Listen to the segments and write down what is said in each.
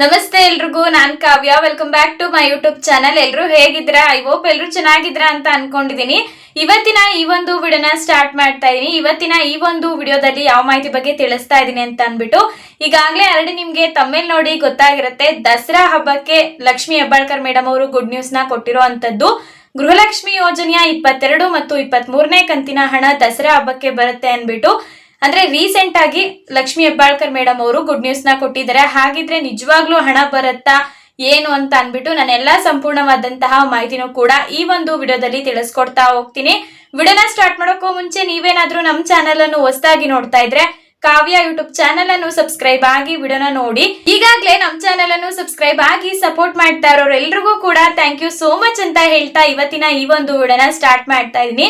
ನಮಸ್ತೆ ಎಲ್ರಿಗೂ, ನಾನ್ Kavya. Welcome back to my YouTube channel ಎಲ್ರು ಹೇಗಿದ್ದೀರಾ? ಐ ಹೋಪ್ ಎಲ್ರು ಚೆನ್ನಾಗಿದ್ರ ಅಂತ ಅನ್ಕೊಂಡಿದೀನಿ. ಇವತ್ತಿನ ಈ ಒಂದು ವಿಡಿಯೋನ ಸ್ಟಾರ್ಟ್ ಮಾಡ್ತಾ ಇದೀನಿ. ಇವತ್ತಿನ ಈ ಒಂದು ವಿಡಿಯೋದಲ್ಲಿ ಯಾವ ಮಾಹಿತಿ ಬಗ್ಗೆ ತಿಳಿಸ್ತಾ ಇದೀನಿ ಅಂತ ಅನ್ಬಿಟ್ಟು ಈಗಾಗಲೇ ಆಲ್ರೆಡಿ ನಿಮ್ಗೆ ತಮ್ಮೇಲ್ ನೋಡಿ ಗೊತ್ತಾಗಿರುತ್ತೆ. ದಸರಾ ಹಬ್ಬಕ್ಕೆ ಲಕ್ಷ್ಮಿ ಹೆಬ್ಬಾಳ್ಕರ್ ಮೇಡಮ್ ಅವರು ಗುಡ್ ನ್ಯೂಸ್ನ ಕೊಟ್ಟಿರೋ ಅಂತದ್ದು ಗೃಹಲಕ್ಷ್ಮಿ ಯೋಜನೆಯ ಇಪ್ಪತ್ತೆರಡು ಮತ್ತು ಇಪ್ಪತ್ತ್ ಮೂರನೇ ಕಂತಿನ ಹಣ ದಸರಾ ಹಬ್ಬಕ್ಕೆ ಬರುತ್ತೆ ಅನ್ಬಿಟ್ಟು ಅಂದ್ರೆ ರೀಸೆಂಟ್ ಆಗಿ ಲಕ್ಷ್ಮಿ ಹೆಬ್ಬಾಳ್ಕರ್ ಮೇಡಮ್ ಅವರು ಗುಡ್ ನ್ಯೂಸ್ನ ಕೊಟ್ಟಿದ್ದಾರೆ. ಹಾಗಿದ್ರೆ ನಿಜವಾಗ್ಲೂ ಹಣ ಬರುತ್ತಾ ಏನು ಅಂತ ಅನ್ಬಿಟ್ಟು ನಾನು ಎಲ್ಲಾ ಸಂಪೂರ್ಣವಾದಂತಹ ಮಾಹಿತಿನೂ ಕೂಡ ಈ ಒಂದು ವಿಡಿಯೋದಲ್ಲಿ ತಿಳಿಸ್ಕೊಡ್ತಾ ಹೋಗ್ತೀನಿ. ವಿಡಿಯೋನ ಸ್ಟಾರ್ಟ್ ಮಾಡೋಕ್ಕೂ ಮುಂಚೆ ನೀವೇನಾದ್ರೂ ನಮ್ಮ ಚಾನೆಲ್ ಅನ್ನು ಹೊಸದಾಗಿ ನೋಡ್ತಾ ಇದ್ರೆ ಕಾವ್ಯ ಯೂಟ್ಯೂಬ್ ಚಾನೆಲ್ ಅನ್ನು ಸಬ್ಸ್ಕ್ರೈಬ್ ಆಗಿ ವಿಡಿಯೋನ ನೋಡಿ. ಈಗಾಗಲೇ ನಮ್ಮ ಚಾನೆಲ್ ಅನ್ನು ಸಬ್ಸ್ಕ್ರೈಬ್ ಆಗಿ ಸಪೋರ್ಟ್ ಮಾಡ್ತಾ ಇರೋರು ಎಲ್ರಿಗೂ ಕೂಡ ಥ್ಯಾಂಕ್ ಯು ಸೋ ಮಚ್ ಅಂತ ಹೇಳ್ತಾ ಇವತ್ತಿನ ಈ ಒಂದು ವಿಡಿಯೋನ ಸ್ಟಾರ್ಟ್ ಮಾಡ್ತಾ ಇದೀನಿ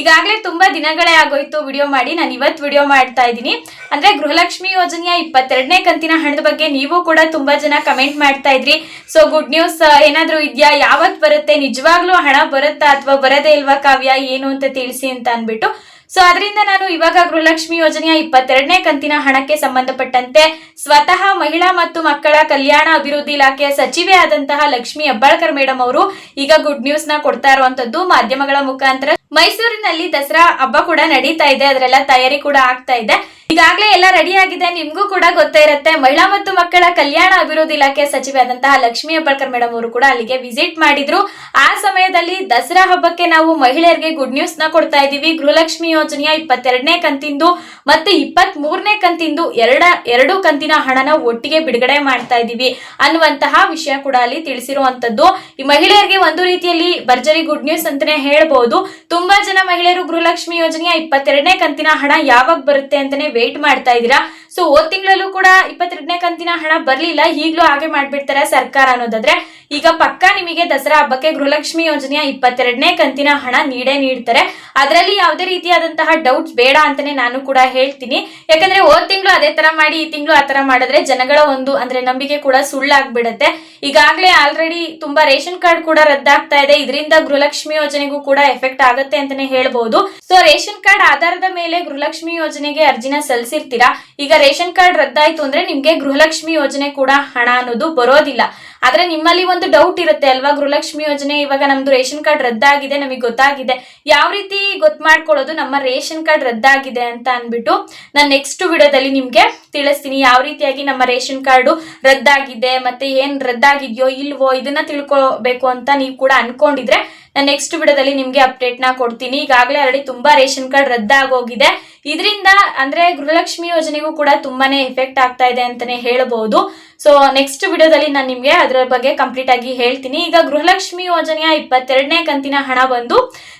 ಈಗಾಗಲೇ ತುಂಬಾ ದಿನಗಳೇ ಆಗೋಯ್ತು ವಿಡಿಯೋ ಮಾಡಿ. ನಾನು ಇವತ್ತು ವಿಡಿಯೋ ಮಾಡ್ತಾ ಇದ್ದೀನಿ. ಅಂದ್ರೆ ಗೃಹಲಕ್ಷ್ಮಿ ಯೋಜನೆಯ ಇಪ್ಪತ್ತೆರಡನೇ ಕಂತಿನ ಹಣದ ಬಗ್ಗೆ ನೀವು ಕೂಡ ತುಂಬಾ ಜನ ಕಮೆಂಟ್ ಮಾಡ್ತಾ ಇದ್ರಿ. ಸೊ ಗುಡ್ ನ್ಯೂಸ್ ಏನಾದ್ರೂ ಇದೆಯಾ? ಯಾವತ್ತು ಬರುತ್ತೆ? ನಿಜವಾಗ್ಲೂ ಹಣ ಬರುತ್ತಾ ಅಥವಾ ಬರದೇ ಇಲ್ವಾ ಕಾವ್ಯ? ಏನು ಅಂತ ತಿಳಿಸಿ ಅಂತ ಅನ್ಬಿಟ್ಟು ಸೊ ಅದರಿಂದ ನಾನು ಇವಾಗ ಗೃಹಲಕ್ಷ್ಮಿ ಯೋಜನೆಯ ಇಪ್ಪತ್ತೆರಡನೇ ಕಂತಿನ ಹಣಕ್ಕೆ ಸಂಬಂಧಪಟ್ಟಂತೆ ಸ್ವತಃ ಮಹಿಳಾ ಮತ್ತು ಮಕ್ಕಳ ಕಲ್ಯಾಣ ಅಭಿವೃದ್ಧಿ ಇಲಾಖೆಯ ಸಚಿವೆ ಆದಂತಹ ಲಕ್ಷ್ಮಿ ಹೆಬ್ಬಾಳ್ಕರ್ ಮೇಡಮ್ ಅವರು ಈಗ ಗುಡ್ ನ್ಯೂಸ್ನ ಕೊಡ್ತಾ ಇರುವಂತದ್ದು ಮಾಧ್ಯಮಗಳ ಮುಖಾಂತರ. ಮೈಸೂರಿನಲ್ಲಿ ದಸರಾ ಹಬ್ಬ ಕೂಡ ನಡೀತಾ ಇದೆ. ಅದರೆಲ್ಲ ತಯಾರಿ ಕೂಡ ಆಗ್ತಾ ಇದೆ. ಈಗಾಗಲೇ ಎಲ್ಲ ರೆಡಿ ಆಗಿದೆ. ನಿಮ್ಗೂ ಕೂಡ ಗೊತ್ತೇ ಇರುತ್ತೆ. ಮಹಿಳಾ ಮತ್ತು ಮಕ್ಕಳ ಕಲ್ಯಾಣ ಅಭಿವೃದ್ಧಿ ಇಲಾಖೆ ಸಚಿವೆ ಆದಂತಹ ಲಕ್ಷ್ಮಿ ಹೆಬ್ಬಾಳ್ಕರ್ ಮೇಡಮ್ ಅವರು ಕೂಡ ಅಲ್ಲಿಗೆ ವಿಸಿಟ್ ಮಾಡಿದ್ರು. ಆ ಸಮಯದಲ್ಲಿ ದಸರಾ ಹಬ್ಬಕ್ಕೆ ನಾವು ಮಹಿಳೆಯರಿಗೆ ಗುಡ್ ನ್ಯೂಸ್ನ ಕೊಡ್ತಾ ಇದೀವಿ ಗೃಹಲಕ್ಷ್ಮಿ ಯೋಜನೆಯ ಇಪ್ಪತ್ತೆರಡನೇ ಕಂತಿಂದು ಮತ್ತೆ ಇಪ್ಪತ್ತ್ ಮೂರನೇ ಕಂತಿಂದು ಎರಡ, ಎರಡು ಕಂತಿನ ಹಣನ ಒಟ್ಟಿಗೆ ಬಿಡುಗಡೆ ಮಾಡ್ತಾ ಇದೀವಿ ಅನ್ನುವಂತಹ ವಿಷಯ ಕೂಡ ಅಲ್ಲಿ ತಿಳಿಸಿರುವಂತದ್ದು ಈ ಮಹಿಳೆಯರಿಗೆ ಒಂದು ರೀತಿಯಲ್ಲಿ ಭರ್ಜರಿ ಗುಡ್ ನ್ಯೂಸ್ ಅಂತಾನೆ ಹೇಳ್ಬಹುದು ತುಂಬಾ ಜನ ಮಹಿಳೆಯರು ಗೃಹಲಕ್ಷ್ಮಿ ಯೋಜನೆಯ ಇಪ್ಪತ್ತೆರಡನೇ ಕಂತಿನ ಹಣ ಯಾವಾಗ ಬರುತ್ತೆ ಅಂತಾನೆ ವೇಟ್ ಮಾಡ್ತಾ ಇದ್ದೀರಾ? ಸೊ ಹೋದ್ ತಿಂಗಳಲ್ಲೂ ಕೂಡ ಇಪ್ಪತ್ತೆರಡನೇ ಕಂತಿನ ಹಣ ಬರ್ಲಿಲ್ಲ. ಈಗಲೂ ಹಾಗೆ ಮಾಡ್ಬಿಡ್ತಾರೆ ಸರ್ಕಾರ ಅನ್ನೋದಾದ್ರೆ. ಈಗ ಪಕ್ಕಾ ನಿಮಗೆ ದಸರಾ ಹಬ್ಬಕ್ಕೆ ಗೃಹಲಕ್ಷ್ಮಿ ಯೋಜನೆಯ ಇಪ್ಪತ್ತೆರಡನೇ ಕಂತಿನ ಹಣ ನೀಡೇ ನೀಡ್ತಾರೆ. ಅದರಲ್ಲಿ ಯಾವುದೇ ರೀತಿಯಾದಂತಹ ಡೌಟ್ಸ್ ಬೇಡ ಅಂತಾನೆ ನಾನು ಕೂಡ ಹೇಳ್ತೀನಿ. ಯಾಕಂದ್ರೆ ಹೋದ್ ತಿಂಗಳು ಅದೇ ತರ ಮಾಡಿ, ಈ ತಿಂಗಳು ಆ ತರ ಮಾಡಿದ್ರೆ ಜನಗಳ ಒಂದು, ಅಂದ್ರೆ ನಂಬಿಕೆ ಕೂಡ ಸುಳ್ಳಾಗ್ಬಿಡತ್ತೆ. ಈಗಾಗಲೇ ಆಲ್ರೆಡಿ ತುಂಬಾ ರೇಷನ್ ಕಾರ್ಡ್ ಕೂಡ ರದ್ದಾಗ್ತಾ ಇದೆ. ಇದರಿಂದ ಗೃಹಲಕ್ಷ್ಮಿ ಯೋಜನೆಗೂ ಕೂಡ ಎಫೆಕ್ಟ್ ಆಗುತ್ತೆ ಅಂತಾನೆ ಹೇಳ್ಬಹುದು ಸೊ ರೇಷನ್ ಕಾರ್ಡ್ ಆಧಾರದ ಮೇಲೆ ಗೃಹಲಕ್ಷ್ಮಿ ಯೋಜನೆಗೆ ಅರ್ಜಿನ ಸಲ್ಲಿಸಿರ್ತೀರಾ? ಈಗ ರೇಷನ್ ಕಾರ್ಡ್ ರದ್ದಾಯ್ತು ಅಂದ್ರೆ ನಿಮ್ಗೆ ಗೃಹಲಕ್ಷ್ಮಿ ಯೋಜನೆ ಕೂಡ ಹಣ ಅನ್ನೋದು ಬರೋದಿಲ್ಲ. ಆದ್ರೆ ನಿಮ್ಮಲ್ಲಿ ಒಂದು ಡೌಟ್ ಇರುತ್ತೆ ಅಲ್ವಾ? ಗೃಹಲಕ್ಷ್ಮಿ ಯೋಜನೆ ಇವಾಗ ನಮ್ದು ರೇಷನ್ ಕಾರ್ಡ್ ರದ್ದಾಗಿದೆ, ನಮಗೆ ಗೊತ್ತಾಗಿದೆ. ಯಾವ ರೀತಿ ಗೊತ್ತು ಮಾಡ್ಕೊಳ್ಳೋದು ನಮ್ಮ ರೇಷನ್ ಕಾರ್ಡ್ ರದ್ದಾಗಿದೆ ಅಂತ ಅನ್ಬಿಟ್ಟು ನಾನು ನೆಕ್ಸ್ಟ್ ವಿಡಿಯೋದಲ್ಲಿ ನಿಮ್ಗೆ ತಿಳಿಸ್ತೀನಿ. ಯಾವ ರೀತಿಯಾಗಿ ನಮ್ಮ ರೇಷನ್ ಕಾರ್ಡು ರದ್ದಾಗಿದೆ, ಮತ್ತೆ ಏನ್ ರದ್ದಾಗಿದೆಯೋ ಇಲ್ವೋ ಇದನ್ನ ತಿಳ್ಕೊಬೇಕು ಅಂತ ನೀವು ಕೂಡ ಅನ್ಕೊಂಡಿದ್ರೆ ನಾನು ನೆಕ್ಸ್ಟ್ ವಿಡಿಯೋದಲ್ಲಿ ನಿಮ್ಗೆ ಅಪ್ಡೇಟ್ನ ಕೊಡ್ತೀನಿ. ಈಗಾಗಲೇ ಆಲ್ರೆಡಿ ತುಂಬಾ ರೇಷನ್ ಕಾರ್ಡ್ ರದ್ದಾಗೋಗಿದೆ ಇದರಿಂದ ಅಂದ್ರೆ ಗೃಹಲಕ್ಷ್ಮಿ ಯೋಜನೆಗೂ ಕೂಡ ತುಂಬಾನೇ ಎಫೆಕ್ಟ್ ಆಗ್ತಾ ಇದೆ ಅಂತಾನೆ ಹೇಳಬಹುದು ಸೊ ನೆಕ್ಸ್ಟ್ ವಿಡಿಯೋದಲ್ಲಿ ನಾನು ನಿಮ್ಗೆ ಅದರ ಬಗ್ಗೆ ಕಂಪ್ಲೀಟ್ ಆಗಿ ಹೇಳ್ತೀನಿ. ಈಗ ಗೃಹಲಕ್ಷ್ಮಿ ಯೋಜನೆಯ ಇಪ್ಪತ್ತೆರಡನೇ ಕಂತಿನ ಹಣ ಬಂದು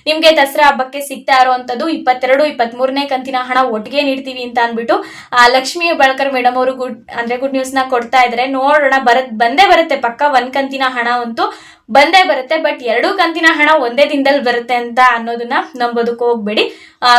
ನಿಮ್ಗೆ ದಸರಾ ಹಬ್ಬಕ್ಕೆ ಸಿಗ್ತಾ ಇರುವಂತದ್ದು ಇಪ್ಪತ್ತೆರಡು ಇಪ್ಪತ್ತ್ ಮೂರನೇ ಕಂತಿನ ಹಣ ಒಟ್ಟಿಗೆ ನೀಡ್ತೀವಿ ಅಂತ ಅಂದ್ಬಿಟ್ಟು, ಆ, ಲಕ್ಷ್ಮಿ ಬಳಕರ್ ಮೇಡಮ್ ಅವರು ಗುಡ್ ಅಂದ್ರೆ ಗುಡ್ ನ್ಯೂಸ್ನ ಕೊಡ್ತಾ ಇದ್ದಾರೆ ನೋಡೋಣ ಬರತ್ ಬಂದೇ ಬರುತ್ತೆ ಪಕ್ಕ ಒಂದ್ ಕಂತಿನ ಹಣ ಅಂತೂ. ಬಂದೇ ಬರುತ್ತೆ ಬಟ್ ಎರಡು ಕಂತಿನ ಹಣ ಒಂದೇ ದಿನದಲ್ಲಿ ಬರುತ್ತೆ ಅಂತ ಅನ್ನೋದನ್ನ ನಂಬೋದಕ್ಕೆ ಹೋಗ್ಬೇಡಿ.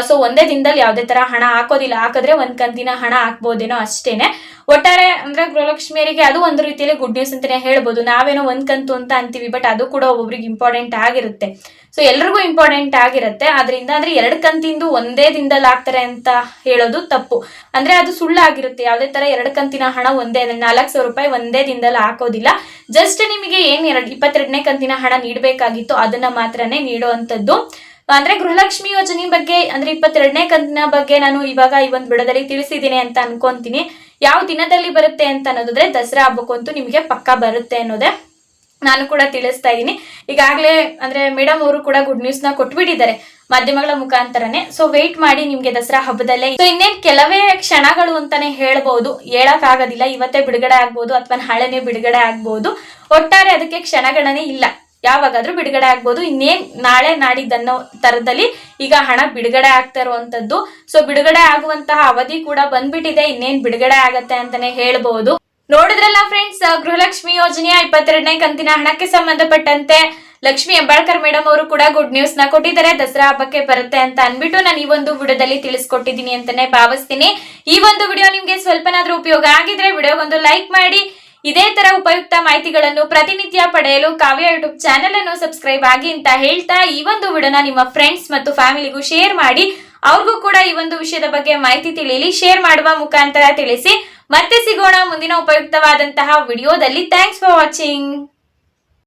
ಸೊ ಒಂದೇ ದಿನದಲ್ಲಿ ಯಾವುದೇ ತರ ಹಣ ಹಾಕೋದಿಲ್ಲ. ಹಾಕಿದ್ರೆ ಒಂದ್ ಕಂತಿನ ಹಣ ಹಾಕ್ಬೋದೇನೋ ಅಷ್ಟೇನೆ. ಒಟ್ಟಾರೆ ಅಂದ್ರೆ ಗೃಹಲಕ್ಷ್ಮಿಯರಿಗೆ ಅದು ಒಂದು ರೀತಿಯಲ್ಲಿ ಗುಡ್ ನ್ಯೂಸ್ ಅಂತಾನೆ ಹೇಳ್ಬೋದು. ನಾವೇನೋ ಒಂದ್ ಕಂತು ಅಂತ ಅಂತೀವಿ ಬಟ್ ಅದು ಕೂಡ ಒಬ್ಬೊಬ್ರಿಗೆ ಇಂಪಾರ್ಟೆಂಟ್ ಆಗಿರುತ್ತೆ. ಸೊ ಎಲ್ರಿಗೂ ಇಂಪಾರ್ಟೆಂಟ್ ಆಗಿರುತ್ತೆ. ಅದರಿಂದ ಅಂದ್ರೆ ಎರಡು ಕಂತಿಂದು ಒಂದೇ ದಿನದಲ್ಲಿ ಹಾಕ್ತಾರೆ ಅಂತ ಹೇಳೋದು ತಪ್ಪು. ಅಂದ್ರೆ ಅದು ಸುಳ್ಳಾಗಿರುತ್ತೆ. ಯಾವುದೇ ತರ ಎರಡು ಕಂತಿನ ಹಣ ಒಂದೇ ನಾಲ್ಕು ಸಾವಿರ ರೂಪಾಯಿ ಒಂದೇ ದಿನದಲ್ಲಿ ಹಾಕೋದಿಲ್ಲ. ಜಸ್ಟ್ ನಿಮಗೆ ಏನ್ ಎರಡು, ಇಪ್ಪತ್ತೆರಡನೇ ಕಂತಿನ ಹಣ ನೀಡಬೇಕಾಗಿತ್ತು ಅದನ್ನ ಮಾತ್ರನೇ ನೀಡುವಂಥದ್ದು ಅಂದ್ರೆ ಗೃಹಲಕ್ಷ್ಮಿ ಯೋಜನೆ ಬಗ್ಗೆ, ಅಂದ್ರೆ ಇಪ್ಪತ್ತೆರಡನೇ ಕಂತಿನ ಬಗ್ಗೆ ನಾನು ಇವಾಗ ಈ ಒಂದು ಬಿಡದಲ್ಲಿ ತಿಳಿಸಿದ್ದೀನಿ ಅಂತ ಅನ್ಕೊಂತೀನಿ. ಯಾವ ದಿನದಲ್ಲಿ ಬರುತ್ತೆ ಅಂತ ಅನ್ನೋದಾದ್ರೆ ದಸರಾ ಹಬ್ಬಕ್ಕಂತೂ ನಿಮಗೆ ಪಕ್ಕ ಬರುತ್ತೆ ಅನ್ನೋದೇ ನಾನು ಕೂಡ ತಿಳಿಸ್ತಾ ಇದ್ದೀನಿ. ಈಗಾಗಲೇ, ಅಂದ್ರೆ ಮೇಡಮ್ ಅವರು ಕೂಡ ಗುಡ್ ನ್ಯೂಸ್ನ ಕೊಟ್ಬಿಟ್ಟಿದ್ದಾರೆ ಮಾಧ್ಯಮಗಳ ಮುಖಾಂತರನೇ. ಸೊ ವೆಯ್ಟ್ ಮಾಡಿ ನಿಮ್ಗೆ ದಸರಾ ಹಬ್ಬದಲ್ಲೇ. ಸೊ ಇನ್ನೇನ್ ಕೆಲವೇ ಕ್ಷಣಗಳು ಅಂತಾನೆ ಹೇಳ್ಬಹುದು ಹೇಳಕ್ ಆಗೋದಿಲ್ಲ ಇವತ್ತೇ ಬಿಡುಗಡೆ ಆಗ್ಬಹುದು ಅಥವಾ ನಾಳೆನೇ ಬಿಡುಗಡೆ ಆಗ್ಬಹುದು ಒಟ್ಟಾರೆ ಅದಕ್ಕೆ ಕ್ಷಣಗಣನೆ ಇಲ್ಲ. ಯಾವಾಗಾದ್ರೂ ಬಿಡುಗಡೆ ಆಗ್ಬೋದು. ಇನ್ನೇನ್ ನಾಳೆ ನಾಡಿದ್ದನ್ನೋ ತರದಲ್ಲಿ ಈಗ ಹಣ ಬಿಡುಗಡೆ ಆಗ್ತಾ ಇರುವಂತದ್ದು. ಸೊ ಬಿಡುಗಡೆ ಆಗುವಂತಹ ಅವಧಿ ಕೂಡ ಬಂದ್ಬಿಟ್ಟಿದೆ. ಇನ್ನೇನ್ ಬಿಡುಗಡೆ ಆಗತ್ತೆ ಅಂತಾನೆ ಹೇಳ್ಬಹುದು ನೋಡಿದ್ರಲ್ಲ ಫ್ರೆಂಡ್ಸ್ ಗೃಹಲಕ್ಷ್ಮಿ ಯೋಜನೆಯ ಇಪ್ಪತ್ತೆರಡನೇ ಕಂತಿನ ಹಣಕ್ಕೆ ಸಂಬಂಧಪಟ್ಟಂತೆ ಲಕ್ಷ್ಮಿ ಹೆಬ್ಬಾಳ್ಕರ್ ಮೇಡಮ್ ಅವರು ಕೂಡ ಗುಡ್ ನ್ಯೂಸ್ನ ಕೊಟ್ಟಿದ್ದಾರೆ. ದಸರಾ ಹಬ್ಬಕ್ಕೆ ಬರುತ್ತೆ ಅಂತ ಅನ್ಬಿಟ್ಟು ನಾನು ಈ ಒಂದು ವಿಡಿಯೋದಲ್ಲಿ ತಿಳಿಸ್ಕೊಟ್ಟಿದ್ದೀನಿ ಅಂತಾನೆ ಭಾವಿಸ್ತೀನಿ. ಈ ಒಂದು ವಿಡಿಯೋ ನಿಮ್ಗೆ ಸ್ವಲ್ಪನಾದ್ರೂ ಉಪಯೋಗ ಆಗಿದ್ರೆ ವಿಡಿಯೋಗೊಂದು ಲೈಕ್ ಮಾಡಿ. ಇದೇ ತರ ಉಪಯುಕ್ತ ಮಾಹಿತಿಗಳನ್ನು ಪ್ರತಿನಿತ್ಯ ಪಡೆಯಲು ಕಾವ್ಯ ಯೂಟ್ಯೂಬ್ ಚಾನೆಲ್ ಅನ್ನು ಸಬ್ಸ್ಕ್ರೈಬ್ ಆಗಿ ಅಂತ ಹೇಳ್ತಾ ಈ ಒಂದು ವಿಡಿಯೋನ ನಿಮ್ಮ ಫ್ರೆಂಡ್ಸ್ ಮತ್ತು ಫ್ಯಾಮಿಲಿಗೂ ಶೇರ್ ಮಾಡಿ. ಅವ್ರಿಗೂ ಕೂಡ ಈ ಒಂದು ವಿಷಯದ ಬಗ್ಗೆ ಮಾಹಿತಿ ತಿಳಿಯಲಿ. ಶೇರ್ ಮಾಡುವ ಮುಖಾಂತರ ತಿಳಿಸಿ. ಮತ್ತೆ ಸಿಗೋಣ ಮುಂದಿನ ಉಪಯುಕ್ತವಾದಂತಹ ವಿಡಿಯೋದಲ್ಲಿ. Thanks for watching